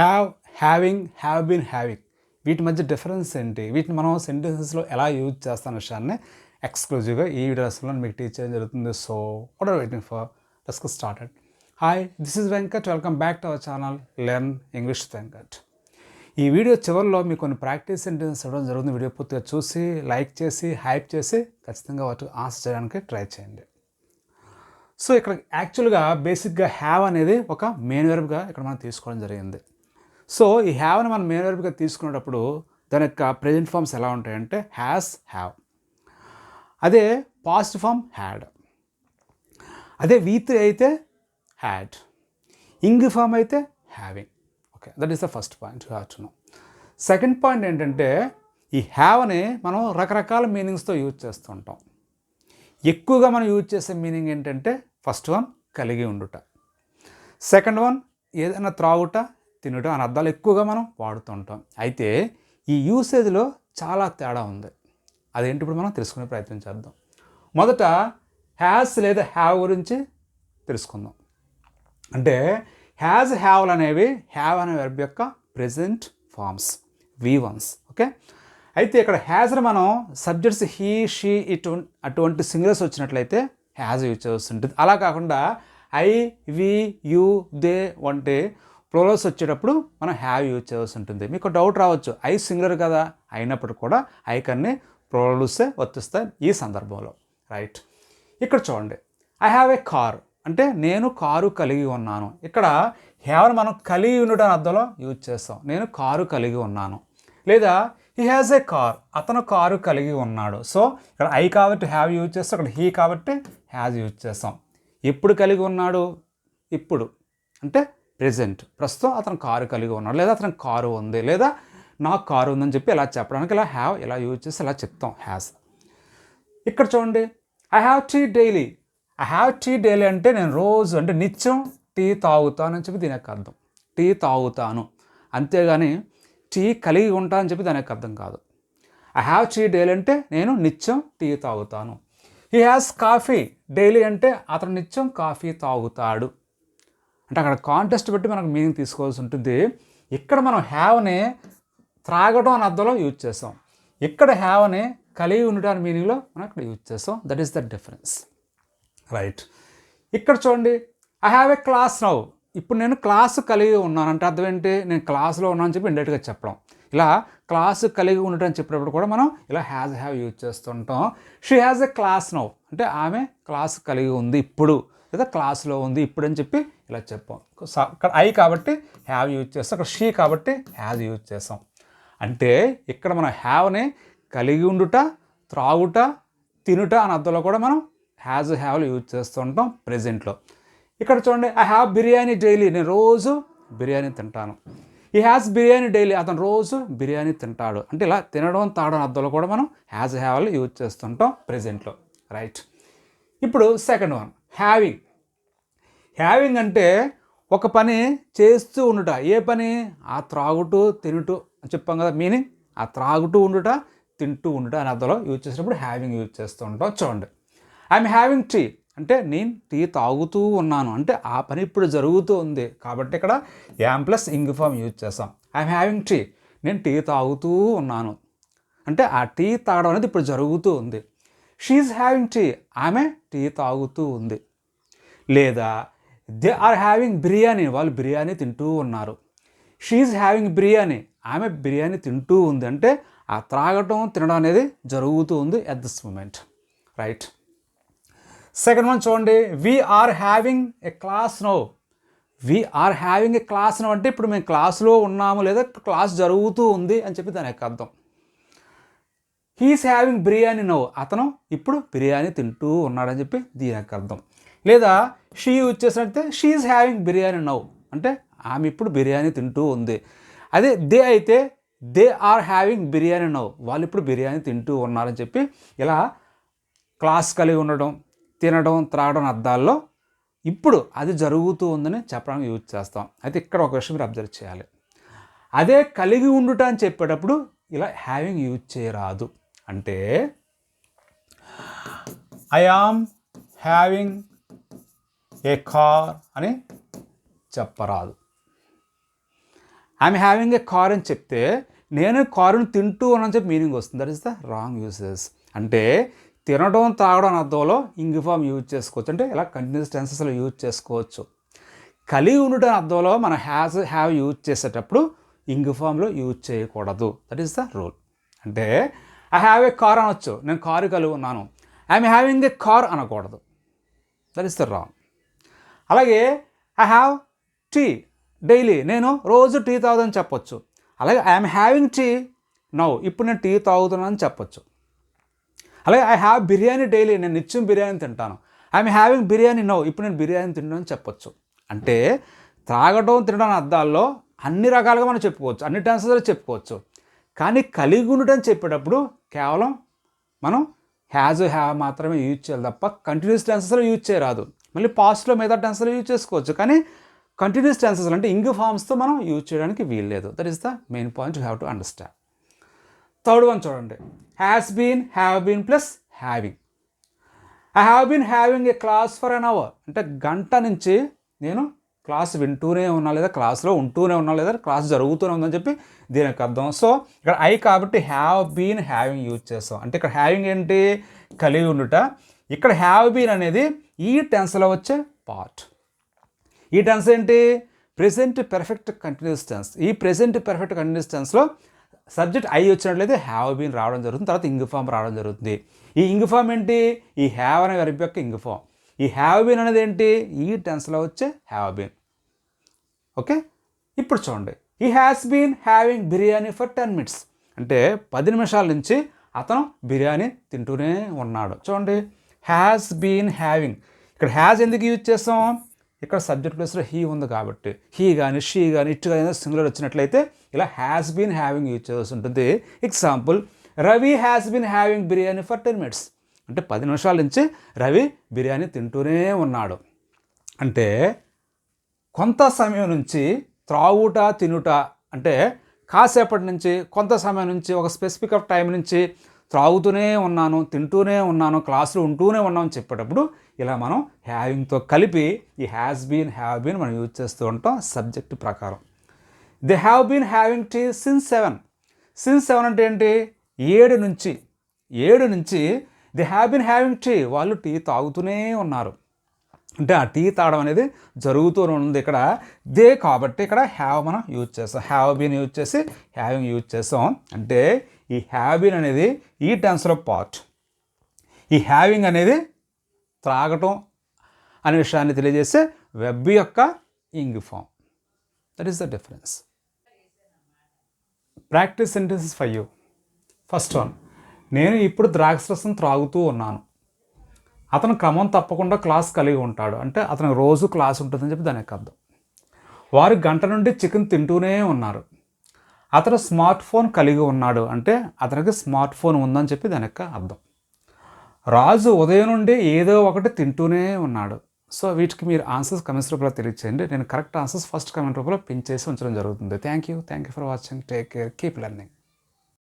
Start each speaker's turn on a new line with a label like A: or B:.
A: Have having have been having వీటి మధ్య difference ఏంటి? వీటిని మనం సెంటెన్సెస్లో ఎలా యూజ్ చేస్తాం విషయాన్ని ఎక్స్క్లూజివ్గా ఈ వీడియోస్లో మీకు టీచ్ చేయడం జరుగుతుంది. So what are waiting for let's started hi this is Venkat welcome back to our channel learn English Venkat ఈ వీడియో చివరిలో మీకు కొన్ని ప్రాక్టీస్ సెంటెన్స్ ఇవ్వడం జరుగుతుంది. వీడియో పూర్తిగా చూసి లైక్ చేసి హైప్ చేసి ఖచ్చితంగా వాటి ఆన్సర్ చేయడానికి ట్రై చేయండి. సో ఇక్కడ యాక్చువల్గా బేసిక్గా హ్యావ్ అనేది ఒక మెయిన్ వెర్బ్గా ఇక్కడ మనం తీసుకోవడం జరిగింది. సో ఈ హ్యావ్ని మనం మెయిన్ వర్బ్గా తీసుకునేటప్పుడు దాని యొక్క ప్రజెంట్ ఫామ్స్ ఎలా ఉంటాయంటే హ్యాస్ హ్యావ్ అదే పాస్ట్ ఫామ్ హ్యాడ్ అదే వీ త్రీ అయితే హ్యాడ్ ఇంగ్ ఫామ్ అయితే having okay that is the first point you know second point ఏంటంటే ఈ హ్యావ్ని మనం రకరకాల మీనింగ్స్తో యూజ్ చేస్తూ ఉంటాం ఎక్కువగా మనం యూజ్ చేసే మీనింగ్ ఏంటంటే ఫస్ట్ వన్ కలిగి ఉండుట. సెకండ్ వన్ ఏదైనా త్రాగుట తినడం అనే అర్థాలు ఎక్కువగా మనం వాడుతుంటాం. అయితే ఈ యూసేజ్లో చాలా తేడా ఉంది. అదేంటి ఇప్పుడు మనం తెలుసుకునే ప్రయత్నం చేద్దాం. మొదట హ్యాస్ లేదా హ్యావ్ గురించి తెలుసుకుందాం. అంటే హ్యాజ్ హ్యావ్లు అనేవి హ్యావ్ అనే వెర్బ్ యొక్క present forms V ones okay అయితే ఇక్కడ హ్యాజ్ని మనం సబ్జెక్ట్స్ హీ షీ ఇటు అటువంటి సింగిల్స్ వచ్చినట్లయితే హ్యాజ్ యూజ్ చేస్తుంటుంది. ఉంటుంది అలా కాకుండా ఐ వి యూ దే వంటి ప్రోలోస్ వచ్చేటప్పుడు మనం హ్యావ్ యూజ్ చేయాల్సి ఉంటుంది. మీకు డౌట్ రావచ్చు. ఐ సింగులర్ కదా? అయినప్పుడు కూడా ఐ కన్నీ ప్రోలోసే వర్తిస్తాయి ఈ సందర్భంలో. రైట్ ఇక్కడ చూడండి. ఐ హ్యావ్ ఏ కార్ అంటే నేను కారు కలిగి ఉన్నాను. ఇక్కడ హ్యావ్ని మనం కలిగి ఉండడం అర్థంలో యూజ్ చేస్తాం. నేను కారు కలిగి ఉన్నాను. లేదా హీ హ్యాజ్ ఏ కార్ అతను కారు కలిగి ఉన్నాడు. సో ఇక్కడ ఐ కాబట్టి హ్యావ్ యూజ్ చేస్తాం. ఇక్కడ హీ కాబట్టి హ్యాజ్ యూజ్ చేస్తాం. ఎప్పుడు కలిగి ఉన్నాడు? ఇప్పుడు. అంటే ప్రజెంట్. ప్రస్తుతం అతను కారు కలిగి ఉన్నాడు లేదా అతనికి కారు ఉంది లేదా నాకు కారు ఉందని చెప్పి ఇలా చెప్పడానికి ఇలా హ్యావ్ ఇలా యూజ్ చేసి ఇలా చెప్తాం హ్యాస్ ఇక్కడ చూడండి I have tea daily I have tea daily అంటే నేను రోజు అంటే నిత్యం టీ తాగుతాను అని చెప్పి దీని యొక్క అర్థం. టీ తాగుతాను. అంతేగాని టీ కలిగి ఉంటానని చెప్పి దాని యొక్క అర్థం కాదు. ఐ హ్యావ్ టీ డైలీ అంటే నేను నిత్యం టీ తాగుతాను. హీ హ్యాస్ కాఫీ డైలీ అంటే అతను నిత్యం కాఫీ తాగుతాడు. అంటే అక్కడ కాంటెస్ట్ బట్టి మనకు మీనింగ్ తీసుకోవాల్సి ఉంటుంది. ఇక్కడ మనం హ్యావ్ని త్రాగడం అనే అర్థంలో యూజ్ చేస్తాం. ఇక్కడ హ్యావ్ని కలిగి ఉండడానికి మీనింగ్లో మనం ఇక్కడ యూజ్ చేస్తాం. That is the difference right ఇక్కడ చూడండి I have a class now ఇప్పుడు నేను క్లాసు కలిగి ఉన్నాను. అంటే అర్థం ఏంటి? నేను క్లాస్లో ఉన్నాను అని చెప్పి ఇండైరెక్ట్గా చెప్పడం. ఇలా క్లాసు కలిగి ఉండటం అని చెప్పినప్పుడు కూడా మనం ఇలా హ్యాజ్ హ్యావ్ యూజ్ చేస్తుంటాం. She has a class now అంటే ఆమె క్లాస్ కలిగి ఉంది ఇప్పుడు. లేదా క్లాస్లో ఉంది ఇప్పుడు అని చెప్పి ఇలా చెప్పాం. ఇక్కడ ఐ కాబట్టి హ్యావ్ యూజ్ చేస్తాం అక్కడ షీ కాబట్టి హ్యాజ్ యూజ్ చేస్తాం. అంటే ఇక్కడ మనం హ్యావ్ని కలిగి ఉండుట త్రాగుట తినుట అని అర్థంలో కూడా మనం హ్యాజ్ హ్యావ్లు యూజ్ చేస్తూ ఉంటాం ప్రెజెంట్లో ఇక్కడ చూడండి ఐ హ్యావ్ బిర్యానీ డైలీ నేను రోజు బిర్యానీ తింటాను. ఈ హ్యాస్ బిర్యానీ డైలీ అతను రోజు బిర్యానీ తింటాడు. అంటే ఇలా తినడం తాగడం అర్థంలో కూడా మనం హ్యాజ్ హ్యావ్లు యూజ్ చేస్తుంటాం ప్రెజెంట్లో రైట్ ఇప్పుడు సెకండ్ వన్ హ్యావింగ్ హ్యావింగ్ అంటే ఒక పని చేస్తూ ఉండుట. ఏ పని? ఆ త్రాగుటూ తినుటూ అని చెప్పాం కదా. మీనింగ్ ఆ త్రాగుటూ ఉండుట తింటూ ఉండుట అని అర్థంలో యూజ్ చేసినప్పుడు హ్యావింగ్ యూజ్ చేస్తూ ఉంటాం చూడండి. ఐఎమ్ హ్యావింగ్ టీ అంటే నేను టీ తాగుతూ ఉన్నాను. అంటే ఆ పని ఇప్పుడు జరుగుతూ ఉంది. కాబట్టి ఇక్కడ am plus ing form use చేస్తాం. ఐఎమ్ హ్యావింగ్ టీ నేను టీ తాగుతూ ఉన్నాను. అంటే ఆ టీ తాగడం అనేది ఇప్పుడు జరుగుతూ ఉంది. షీఈ్ హ్యావింగ్ టీ ఆమె టీ తాగుతూ ఉంది. లేదా దే ఆర్ హ్యావింగ్ బిర్యానీ. వాళ్ళు బిర్యానీ తింటూ ఉన్నారు. She's having biryani. ఆమె బిర్యానీ తింటూ ఉంది. అంటే ఆ త్రాగటం తినడం అనేది జరుగుతూ ఉంది at this moment right second one చూడండి. We're having a class now we're having a class now అంటే ఇప్పుడు మేము క్లాస్లో ఉన్నాము లేదా క్లాస్ జరుగుతూ ఉంది అని చెప్పి దాని యొక్క అర్థం. హీస్ హ్యావింగ్ బిర్యానీ నవ్వు అతను ఇప్పుడు బిర్యానీ తింటూ ఉన్నాడని చెప్పి దీని యొక్క అర్థం. లేదా she use she's having biryani నవ్వు అంటే ఆమె ఇప్పుడు బిర్యానీ తింటూ ఉంది. అదే దే అయితే దే ఆర్ హ్యావింగ్ బిర్యానీ నవ్వు వాళ్ళు ఇప్పుడు బిర్యానీ తింటూ ఉన్నారని చెప్పి ఇలా క్లాస్ కలిగి ఉండడం తినడం త్రాగడం అర్థాల్లో ఇప్పుడు అది జరుగుతూ ఉందని చెప్పడానికి యూజ్ చేస్తాం. అయితే ఇక్కడ ఒక విషయం మీరు అబ్జర్వ్ చేయాలి. అదే కలిగి ఉండుట అని చెప్పేటప్పుడు ఇలా హ్యావింగ్ యూజ్ చేయరాదు. అంటే I am having a car అని చెప్పరాదు. ఐఎమ్ హ్యావింగ్ ఏ కార్ అని చెప్తే నేను కారుని తింటూ అని చెప్పి మీనింగ్ వస్తుంది. That is the wrong uses అంటే తినడం తాగడం అర్థంలో ఇంగ్ఫామ్ యూజ్ చేసుకోవచ్చు. అంటే ఇలా కంటిన్యూస్ టెన్సెస్లో యూజ్ చేసుకోవచ్చు. కలిగి ఉండటం అర్థంలో మనం హ్యాజ్ హ్యావ్ యూజ్ చేసేటప్పుడు ఇంగ్ఫామ్లో యూజ్ చేయకూడదు. దట్ ఈస్ ద రూల్ అంటే ఐ హ్యావ్ ఏ కార్ అనొచ్చు నేను కారు కలిగి ఉన్నాను ఐఎమ్ హ్యావింగ్ ఏ కార్ అనకూడదు దట్ ఇస్ ద రాంగ్ అలాగే ఐ హ్యావ్ టీ డైలీ నేను రోజు టీ తాగుదని చెప్పొచ్చు అలాగే ఐఎమ్ హ్యావింగ్ టీ నౌ ఇప్పుడు నేను టీ తాగుతున్నాను చెప్పొచ్చు అలాగే ఐ హ్యావ్ బిర్యానీ డైలీ నేను నిత్యం బిర్యానీ తింటాను ఐఎమ్ హ్యావింగ్ బిర్యానీ నౌ ఇప్పుడు నేను బిర్యానీ తింటానని చెప్పొచ్చు అంటే త్రాగడం తినడం అర్థాల్లో అన్ని రకాలుగా మనం చెప్పుకోవచ్చు అన్ని టెన్సెస్లో చెప్పుకోవచ్చు కానీ కలిగి ఉండటం చెప్పేటప్పుడు కేవలం మనం హ్యాజ్ హ్యావ్ మాత్రమే యూజ్ చేయాలి తప్ప కంటిన్యూస్ టెన్సెస్లో యూజ్ చేయరాదు. మళ్ళీ పాస్ట్లో మిగతా టెన్సెస్లో యూజ్ చేసుకోవచ్చు కానీ కంటిన్యూస్ టెన్సెస్ అంటే ఇంగ్ ఫామ్స్తో మనం యూజ్ చేయడానికి వీల్లేదు that is the main point you have to understand third one చూడండి. Has been have been plus having I have been having a class for an hour అంటే గంట నుంచి నేను క్లాస్ వింటూనే ఉన్నా లేదా క్లాస్లో ఉంటూనే ఉన్నా లేదా క్లాస్ జరుగుతూనే ఉందని చెప్పి దీని యొక్క అర్థం. సో ఇక్కడ ఐ కాబట్టి హ్యావ్ బీన్ హ్యావింగ్ యూజ్ చేస్తాం. అంటే ఇక్కడ హ్యావింగ్ ఏంటి? కలిగి ఉండుట. ఇక్కడ హ్యావ్ బీన్ అనేది ఈ టెన్స్లో వచ్చే పార్ట్ ఈ టెన్స్ ఏంటి? ప్రెసెంట్ పెర్ఫెక్ట్ కంటిన్యూస్ టెన్స్ ఈ ప్రెసెంట్ పెర్ఫెక్ట్ కంటిన్యూస్ టెన్స్లో సబ్జెక్ట్ ఐ వచ్చినట్లయితే హ్యావ్ బీన్ రావడం జరుగుతుంది. తర్వాత ఇంగ్ ఫామ్ రావడం జరుగుతుంది. ఈ ఇంగ్ ఫామ్ ఏంటి? ఈ హ్యావ్ అనే వెరబ్ యొక్క ఇంగ్ ఫామ్ ఈ హ్యావ్ బీన్ అనేది ఏంటి? ఈ టెన్స్లో వచ్చే హ్యావ్ బీన్ ఓకే ఇప్పుడు చూడండి. ఈ has been having biryani for ten minutes అంటే పది నిమిషాల నుంచి అతను బిర్యానీ తింటూనే ఉన్నాడు. చూడండి. హ్యాస్ బీన్ హ్యావింగ్ ఇక్కడ హ్యాస్ ఎందుకు యూజ్ చేస్తాం? ఇక్కడ సబ్జెక్ట్ ప్లేస్లో హీ ఉంది కాబట్టి. హీ కానీ షీ కానీ ఇటు కానీ సింగులర్ వచ్చినట్లయితే ఇలా హ్యాస్ బీన్ హ్యావింగ్ యూజ్ చేయాల్సి ఉంటుంది. Example Ravi has been having biryani for ten minutes అంటే పది నిమిషాల నుంచి రవి బిర్యానీ తింటూనే ఉన్నాడు. అంటే కొంత సమయం నుంచి త్రావుట తినుట అంటే కాసేపటి నుంచి కొంత సమయం నుంచి ఒక స్పెసిఫిక్ ఆఫ్ టైం నుంచి త్రాగుతూనే ఉన్నాను తింటూనే ఉన్నాను క్లాసులు ఉంటూనే ఉన్నాను చెప్పేటప్పుడు ఇలా మనం హ్యావింగ్తో కలిపి ఈ హ్యాస్ బీన్ హ్యావ్ బీన్ మనం యూజ్ చేస్తూ ఉంటాం సబ్జెక్ట్ ప్రకారం. They have been having tea since seven since seven అంటే ఏంటి? ఏడు నుంచి ఏడు నుంచి దే హ్యావ్ హ్యావింగ్ టీ వాళ్ళు టీ తాగుతూనే ఉన్నారు. అంటే ఆ టీ తాగడం అనేది జరుగుతూ ఉంది ఇక్కడ. దే కాబట్టి ఇక్కడ హ్యావ్ మనం యూజ్ చేస్తాం. హ్యావ్ బీన్ యూజ్ చేసి హ్యావింగ్ యూజ్ చేస్తాం. అంటే ఈ హ్యావ్ బీన్ అనేది ఈ టెన్స్లో పార్ట్ ఈ హ్యావింగ్ అనేది త్రాగటం అనే విషయాన్ని తెలియజేసే వెబ్ యొక్క ing form that is the difference practice sentences for you first one నేను ఇప్పుడు ద్రాక్ష రసం త్రాగుతూ ఉన్నాను. అతను క్రమం తప్పకుండా క్లాస్ కలిగి ఉంటాడు. అంటే అతనికి రోజు క్లాస్ ఉంటుందని చెప్పి దానికి అర్థం. వారు గంట నుండి చికెన్ తింటూనే ఉన్నారు. అతను స్మార్ట్ ఫోన్ కలిగి ఉన్నాడు అంటే అతనికి స్మార్ట్ ఫోన్ ఉందని చెప్పి దాని యొక్క అర్థం. రాజు ఉదయం నుండి ఏదో ఒకటి తింటూనే ఉన్నాడు. సో వీటికి మీరు ఆన్సర్స్ కమెంట్స్ రూపంలో తెలియచేయండి. నేను కరెక్ట్ ఆన్సర్స్ ఫస్ట్ కమెంట్ రూపంలో పిన్ చేసి ఉంచడం జరుగుతుంది. Thank you thank you for watching take care keep learning